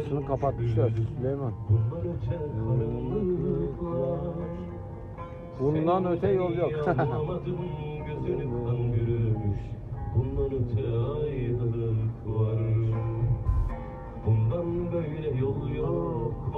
Burasını kapatmışlar Süleyman. Bundan öte yol yok. Bundan öte ayrılık var. Bundan böyle yol yok.